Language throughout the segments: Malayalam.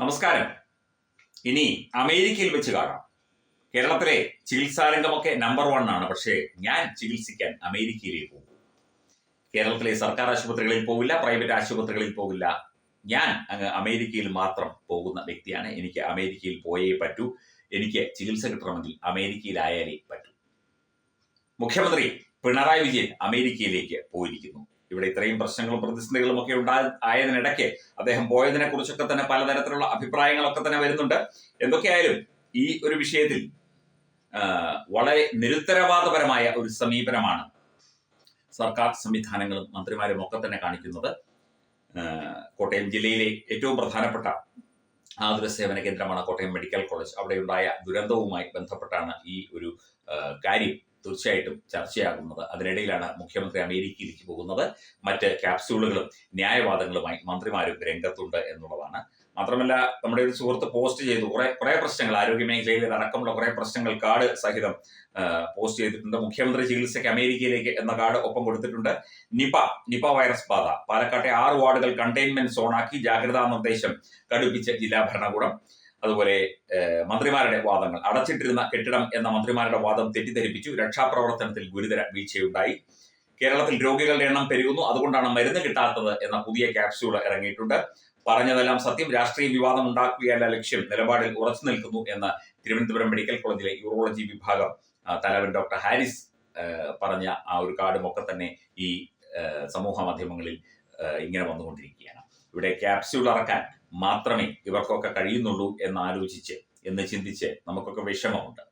നമസ്കാരം. ഇനി അമേരിക്കയിൽ വെച്ച് കാണാം. കേരളത്തിലെ ചികിത്സാരംഗമൊക്കെ നമ്പർ വൺ ആണ്. പക്ഷേ ഞാൻ ചികിത്സിക്കാൻ അമേരിക്കയിലേക്ക് പോകും. കേരളത്തിലെ സർക്കാർ ആശുപത്രികളിൽ പോകില്ല പ്രൈവറ്റ് ആശുപത്രികളിൽ പോകില്ല ഞാൻ അങ്ങ് അമേരിക്കയിൽ മാത്രം പോകുന്ന വ്യക്തിയാണ്. എനിക്ക് അമേരിക്കയിൽ പോയേ പറ്റൂ. എനിക്ക് ചികിത്സ കിട്ടണമെങ്കിൽ അമേരിക്കയിലായാലേ പറ്റൂ. മുഖ്യമന്ത്രി പിണറായി വിജയൻ അമേരിക്കയിലേക്ക് പോയിരിക്കുന്നു. ഇവിടെ ഇത്രയും പ്രശ്നങ്ങളും പ്രതിസന്ധികളും ഒക്കെ ഉണ്ടായ ആയതിനിടയ്ക്ക് അദ്ദേഹം പോയതിനെ കുറിച്ചൊക്കെ തന്നെ പലതരത്തിലുള്ള അഭിപ്രായങ്ങളൊക്കെ തന്നെ വരുന്നുണ്ട്. എന്തൊക്കെയായാലും ഈ ഒരു വിഷയത്തിൽ വളരെ നിരുത്തരവാദപരമായ ഒരു സമീപനമാണ് സർക്കാർ സംവിധാനങ്ങളും മന്ത്രിമാരും ഒക്കെ തന്നെ കാണിക്കുന്നത്. കോട്ടയം ജില്ലയിലെ ഏറ്റവും പ്രധാനപ്പെട്ട ആതുര സേവന കേന്ദ്രമാണ് കോട്ടയം മെഡിക്കൽ കോളേജ്. അവിടെയുണ്ടായ ദുരന്തവുമായി ബന്ധപ്പെട്ടാണ് ഈ ഒരു കാര്യം തീർച്ചയായിട്ടും ചർച്ചയാകുന്നത്. അതിനിടയിലാണ് മുഖ്യമന്ത്രി അമേരിക്കയിലേക്ക് പോകുന്നത്. മറ്റ് ക്യാപ്സ്യൂളുകളും ന്യായവാദങ്ങളുമായി മന്ത്രിമാരും രംഗത്തുണ്ട് എന്നുള്ളതാണ്. മാത്രമല്ല നമ്മുടെ ഒരു സുഹൃത്ത് പോസ്റ്റ് ചെയ്തു. കുറെ കുറെ പ്രശ്നങ്ങൾ ആരോഗ്യ മേഖലയിൽ അടക്കമുള്ള കുറെ പ്രശ്നങ്ങൾ കാർഡ് സഹിതം പോസ്റ്റ് ചെയ്തിട്ടുണ്ട്. മുഖ്യമന്ത്രി ചികിത്സയ്ക്ക് അമേരിക്കയിലേക്ക് എന്ന കാർഡ് ഒപ്പം കൊടുത്തിട്ടുണ്ട്. നിപ നിപ വൈറസ് ബാധ. പാലക്കാട്ടെ ആറ് വാർഡുകൾ കണ്ടെയ്ൻമെന്റ് സോണാക്കി ജാഗ്രതാ നിർദ്ദേശം കടുപ്പിച്ച ജില്ലാ ഭരണകൂടം. അതുപോലെ മന്ത്രിമാരുടെ വാദങ്ങൾ. അടച്ചിട്ടിരുന്ന കെട്ടിടം എന്ന മന്ത്രിമാരുടെ വാദം തെറ്റിദ്ധരിപ്പിച്ചു. രക്ഷാപ്രവർത്തനത്തിൽ ഗുരുതര വീഴ്ചയുണ്ടായി. കേരളത്തിൽ രോഗികളുടെ എണ്ണം പെരുകുന്നു. അതുകൊണ്ടാണ് മരുന്ന് കിട്ടാത്തത് എന്ന പുതിയ ക്യാപ്സ്യൂൾ ഇറങ്ങിയിട്ടുണ്ട്. പറഞ്ഞതെല്ലാം സത്യം. രാഷ്ട്രീയ വിവാദം ഉണ്ടാക്കുകയല്ല ലക്ഷ്യം. നിലപാടിൽ ഉറച്ചു നിൽക്കുന്നു എന്ന് തിരുവനന്തപുരം മെഡിക്കൽ കോളേജിലെ യൂറോളജി വിഭാഗം തലവൻ ഡോക്ടർ ഹാരിസ് പറഞ്ഞ ആ ഒരു കാർഡും ഒക്കെ തന്നെ ഈ സമൂഹ മാധ്യമങ്ങളിൽ ഇങ്ങനെ വന്നുകൊണ്ടിരിക്കുകയാണ്. ഇവിടെ ക്യാപ്സ്യൂൾ ഇറക്കാൻ മാത്രമേ ഇവർക്കൊക്കെ കഴിയുന്നുള്ളൂ എന്നാലോചിച്ച് എന്ന് ചിന്തിച്ച് നമുക്കൊക്കെ വിഷമമുണ്ട്.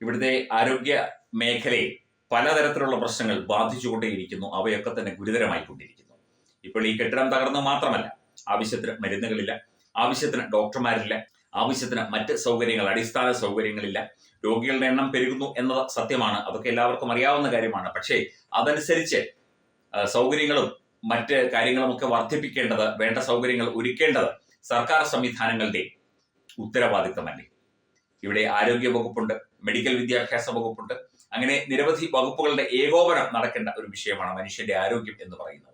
ഇവിടുത്തെ ആരോഗ്യ മേഖലയെ പലതരത്തിലുള്ള പ്രശ്നങ്ങൾ ബാധിച്ചുകൊണ്ടേയിരിക്കുന്നു. അവയൊക്കെ തന്നെ ഗുരുതരമായിക്കൊണ്ടിരിക്കുന്നു. ഇപ്പോൾ ഈ കെട്ടിടം തകർന്നു മാത്രമല്ല. ആവശ്യത്തിന് മരുന്നുകളില്ല ആവശ്യത്തിന് ഡോക്ടർമാരില്ല ആവശ്യത്തിന് മറ്റ് സൗകര്യങ്ങൾ അടിസ്ഥാന സൗകര്യങ്ങളില്ല. രോഗികളുടെ എണ്ണം പെരുകുന്നു എന്നത് സത്യമാണ്. അതൊക്കെ എല്ലാവർക്കും അറിയാവുന്ന കാര്യമാണ്. പക്ഷേ അതനുസരിച്ച് സൗകര്യങ്ങളും മറ്റ് കാര്യങ്ങളുമൊക്കെ വർദ്ധിപ്പിക്കേണ്ടത് വേണ്ട സൗകര്യങ്ങൾ ഒരുക്കേണ്ടത് സർക്കാർ സംവിധാനങ്ങളുടെ ഉത്തരവാദിത്തമല്ലേ? ഇവിടെ ആരോഗ്യ വകുപ്പുണ്ട് മെഡിക്കൽ വിദ്യാഭ്യാസ വകുപ്പുണ്ട്. അങ്ങനെ നിരവധി വകുപ്പുകളുടെ ഏകോപനം നടക്കേണ്ട ഒരു വിഷയമാണ് മനുഷ്യന്റെ ആരോഗ്യം എന്ന് പറയുന്നത്.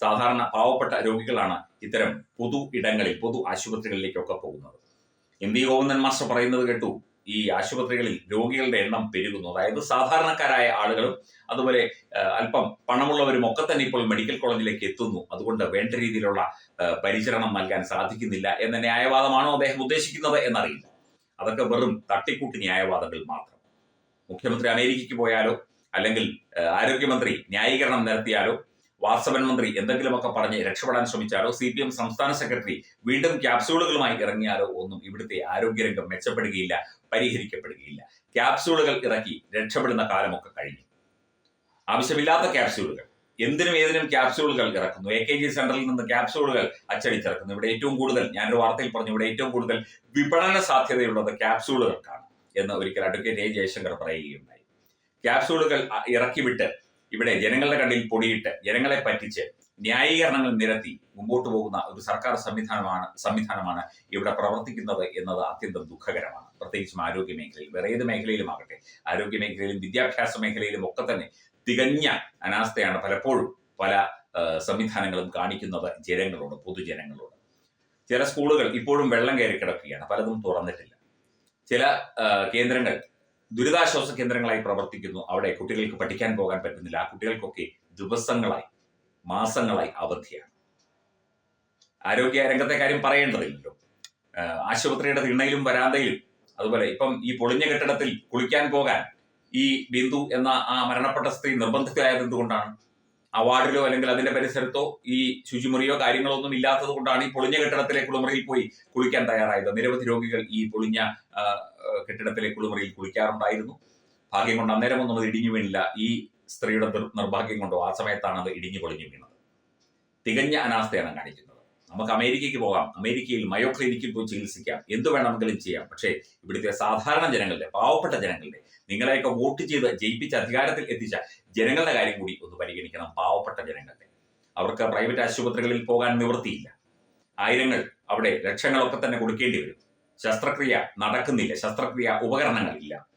സാധാരണ പാവപ്പെട്ട രോഗികളാണ് ഇത്തരം പൊതു ഇടങ്ങളിൽ പൊതു ആശുപത്രികളിലേക്കൊക്കെ പോകുന്നത്. എം വി ഗോവിന്ദൻ മാസ്റ്റർ പറയുന്നത് കേട്ടു ഈ ആശുപത്രികളിൽ രോഗികളുടെ എണ്ണം പെരുകുന്നു. അതായത് സാധാരണക്കാരായ ആളുകളും അതുപോലെ അല്പം പണമുള്ളവരും ഒക്കെ തന്നെ ഇപ്പോൾ മെഡിക്കൽ കോളേജിലേക്ക് എത്തുന്നു. അതുകൊണ്ട് വേണ്ട രീതിയിലുള്ള പരിചരണം നൽകാൻ സാധിക്കുന്നില്ല എന്ന ന്യായവാദമാണോ അദ്ദേഹം ഉദ്ദേശിക്കുന്നത് എന്നറിയില്ല. അതൊക്കെ വെറും തട്ടിക്കൂട്ടി ന്യായവാദങ്ങൾ മാത്രം. മുഖ്യമന്ത്രി അമേരിക്കയ്ക്ക് പോയാലോ അല്ലെങ്കിൽ ആരോഗ്യമന്ത്രി ന്യായീകരണം നിരത്തിയാലോ വാസവൻ മന്ത്രി എന്തെങ്കിലുമൊക്കെ പറഞ്ഞ് രക്ഷപ്പെടാൻ ശ്രമിച്ചാലോ സി പി എം സംസ്ഥാന സെക്രട്ടറി വീണ്ടും ക്യാപ്സ്യൂളുകളുമായി ഇറങ്ങിയാലോ ഒന്നും ഇവിടുത്തെ ആരോഗ്യരംഗം മെച്ചപ്പെടുകയില്ല പരിഹരിക്കപ്പെടുകയില്ല. ക്യാപ്സ്യൂളുകൾ ഇറക്കി രക്ഷപ്പെടുന്ന കാലമൊക്കെ കഴിഞ്ഞു. ആവശ്യമില്ലാത്ത ക്യാപ്സ്യൂളുകൾ. എന്തിനും ഏതിനും ക്യാപ്സ്യൂളുകൾ ഇറക്കുന്നു. എ കെ ജി സെന്ററിൽ നിന്ന് ക്യാപ്സ്യൂളുകൾ അച്ചടിച്ചിറക്കുന്നു. ഇവിടെ ഏറ്റവും കൂടുതൽ ഞാനൊരു വാർത്തയിൽ പറഞ്ഞു ഇവിടെ ഏറ്റവും കൂടുതൽ വിപണന സാധ്യതയുള്ളത് ക്യാപ്സ്യൂളുകൾക്കാണ് എന്ന് ഒരിക്കൽ അഡ്വക്കേറ്റ് എ ജയശങ്കർ പറയുകയുണ്ടായി. ക്യാപ്സ്യൂളുകൾ ഇറക്കിവിട്ട് ഇവിടെ ജനങ്ങളുടെ കണ്ണിൽ പൊടിയിട്ട് ജനങ്ങളെ പറ്റിച്ച് ന്യായീകരണങ്ങൾ നിരത്തി മുമ്പോട്ട് പോകുന്ന ഒരു സർക്കാർ സംവിധാനമാണ് സംവിധാനമാണ് ഇവിടെ പ്രവർത്തിക്കുന്നത് എന്നത് അത്യന്തം ദുഃഖകരമാണ്. പ്രത്യേകിച്ചും ആരോഗ്യ മേഖലയിൽ. വേറെ ഏത് മേഖലയിലുമാകട്ടെ ആരോഗ്യ മേഖലയിലും വിദ്യാഭ്യാസ മേഖലയിലും ഒക്കെ തന്നെ തികഞ്ഞ അനാസ്ഥയാണ് പലപ്പോഴും പല സംവിധാനങ്ങളും കാണിക്കുന്നത് ജനങ്ങളോട് പൊതുജനങ്ങളോട്. ചില സ്കൂളുകൾ ഇപ്പോഴും വെള്ളം കയറി കിടക്കുകയാണ്. പലതും തുറന്നിട്ടില്ല. ചില കേന്ദ്രങ്ങൾ ദുരിതാശ്വാസ കേന്ദ്രങ്ങളായി പ്രവർത്തിക്കുന്നു. അവിടെ കുട്ടികൾക്ക് പഠിക്കാൻ പോകാൻ പറ്റുന്നില്ല. ആ കുട്ടികൾക്കൊക്കെ ദിവസങ്ങളായി മാസങ്ങളായി അവധിയാണ്. ആരോഗ്യ രംഗത്തെ കാര്യം പറയേണ്ടതില്ലല്ലോ. ആശുപത്രിയുടെ തിണ്ണയിലും വരാന്തയിലും അതുപോലെ ഇപ്പം ഈ പൊളിഞ്ഞ കെട്ടിടത്തിൽ കുളിക്കാൻ പോകാൻ ഈ ബിന്ദു എന്ന ആ മരണപ്പെട്ട സ്ത്രീ നിർബന്ധിതയായത് എന്തുകൊണ്ടാണ് ആ വാർഡിലോ അല്ലെങ്കിൽ അതിന്റെ പരിസരത്തോ ഈ ശുചിമുറിയോ കാര്യങ്ങളോ ഒന്നും ഇല്ലാത്തത് കൊണ്ടാണ് ഈ പൊളിഞ്ഞ കെട്ടിടത്തിലെ കുളിമുറിയിൽ പോയി കുളിക്കാൻ തയ്യാറായത്. നിരവധി രോഗികൾ ഈ പൊളിഞ്ഞ കെട്ടിടത്തിലെ കുളിമുറിയിൽ കുളിക്കാറുണ്ടായിരുന്നു. ഭാഗ്യം കൊണ്ട് അന്നേരമൊന്നും അത് ഇടിഞ്ഞു വീണില്ല. ഈ സ്ത്രീയുടെ നിർ- നിർഭാഗ്യം കൊണ്ടോ ആ സമയത്താണ് അത് ഇടിഞ്ഞു പൊളിഞ്ഞു വീണത്. തികഞ്ഞ അനാസ്ഥയാണ് കാണിക്കുന്നത്. നമുക്ക് അമേരിക്കയ്ക്ക് പോകാം. അമേരിക്കയിൽ മയോ ക്ലിനിക്കിൽ പോയി ചികിത്സിക്കാം. എന്ത് വേണമെങ്കിലും ചെയ്യാം. പക്ഷേ ഇവിടുത്തെ സാധാരണ ജനങ്ങളുടെ പാവപ്പെട്ട ജനങ്ങളുടെ നിങ്ങളെയൊക്കെ വോട്ട് ചെയ്ത് ജയിപ്പിച്ച് അധികാരത്തിൽ എത്തിച്ച ജനങ്ങളുടെ കാര്യം കൂടി ഒന്ന് പരിഗണിക്കണം പാവപ്പെട്ട ജനങ്ങളുടെ. അവർക്ക് പ്രൈവറ്റ് ആശുപത്രികളിൽ പോകാൻ നിവൃത്തിയില്ല. ആയിരങ്ങൾ അവിടെ ലക്ഷങ്ങളൊക്കെ തന്നെ കൊടുക്കേണ്ടി വരും. ശസ്ത്രക്രിയ നടക്കുന്നില്ല. ശസ്ത്രക്രിയ ഉപകരണങ്ങളില്ല.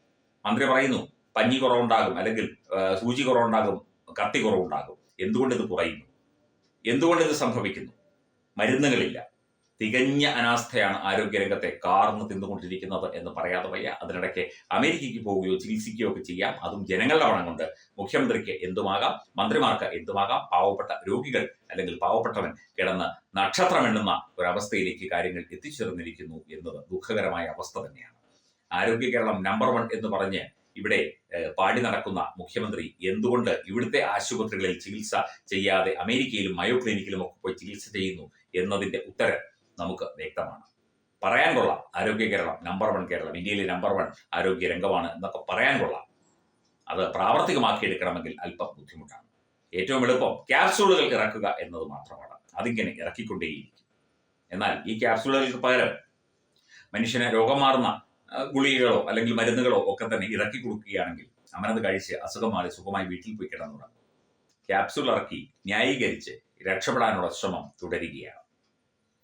മന്ത്രി പറയുന്നു പഞ്ഞി കുറവുണ്ടാകും അല്ലെങ്കിൽ സൂചി കുറവുണ്ടാകും കത്തി കുറവുണ്ടാകും. എന്തുകൊണ്ട് ഇത് കുറയുന്നു? എന്തുകൊണ്ട് ഇത് സംഭവിക്കുന്നു? മരുന്നുകളില്ല. തികഞ്ഞ അനാസ്ഥയാണ് ആരോഗ്യരംഗത്തെ കാർന്ന് തിന്നുകൊണ്ടിരിക്കുന്നത് എന്ന് പറയാതെ വയ്യ. അതിനിടയ്ക്ക് അമേരിക്കയ്ക്ക് പോവുകയോ ചികിത്സിക്കുകയോ ഒക്കെ ചെയ്യാം. അതും ജനങ്ങളുടെ പണം കൊണ്ട്. മുഖ്യമന്ത്രിക്ക് എന്തുമാകാം? മന്ത്രിമാർക്ക് എന്തുമാകാം? പാവപ്പെട്ട രോഗികൾ അല്ലെങ്കിൽ പാവപ്പെട്ടവൻ കിടന്ന് നക്ഷത്രം എണ്ണുന്ന ഒരവസ്ഥയിലേക്ക് കാര്യങ്ങൾ എത്തിച്ചേർന്നിരിക്കുന്നു എന്നത് ദുഃഖകരമായ അവസ്ഥ തന്നെയാണ്. ആരോഗ്യ കേരളം നമ്പർ വൺ എന്ന് പറഞ്ഞ് ഇവിടെ പാടി നടക്കുന്ന മുഖ്യമന്ത്രി എന്തുകൊണ്ട് ഇവിടുത്തെ ആശുപത്രികളിൽ ചികിത്സ ചെയ്യാതെ അമേരിക്കയിലും മയോ ക്ലിനിക്കിലും ഒക്കെ പോയി ചികിത്സ ചെയ്യുന്നു? എന്നതിന്റെ ഉത്തരം നമുക്ക് വ്യക്തമാണ്. പറയാൻ കൊള്ളാം. ആരോഗ്യ കേരളം നമ്പർ വൺ കേരളം ഇന്ത്യയിലെ നമ്പർ വൺ ആരോഗ്യ രംഗമാണ് എന്നൊക്കെ പറയാൻ കൊള്ളാം. അത് പ്രാവർത്തികമാക്കിയെടുക്കണമെങ്കിൽ അല്പം ബുദ്ധിമുട്ടാണ്. ഏറ്റവും എളുപ്പം ക്യാപ്സൂളുകൾ ഇറക്കുക എന്നത് മാത്രമാണ്. അതിങ്ങനെ ഇറക്കിക്കൊണ്ടേയിരിക്കും. എന്നാൽ ഈ ക്യാപ്സൂളുകൾക്ക് പകരം മനുഷ്യനെ രോഗം മാറുന്ന ഗുളികകളോ അല്ലെങ്കിൽ മരുന്നുകളോ ഒക്കെ തന്നെ ഇറക്കി കൊടുക്കുകയാണെങ്കിൽ അവനത് കഴിച്ച് അസുഖം മാറി സുഖമായി വീട്ടിൽ പോയി കിടന്നുറങ്ങും. ക്യാപ്സൂൾ ഇറക്കി ന്യായീകരിച്ച് രക്ഷപ്പെടാനുള്ള ശ്രമം തുടരുകയാണ്.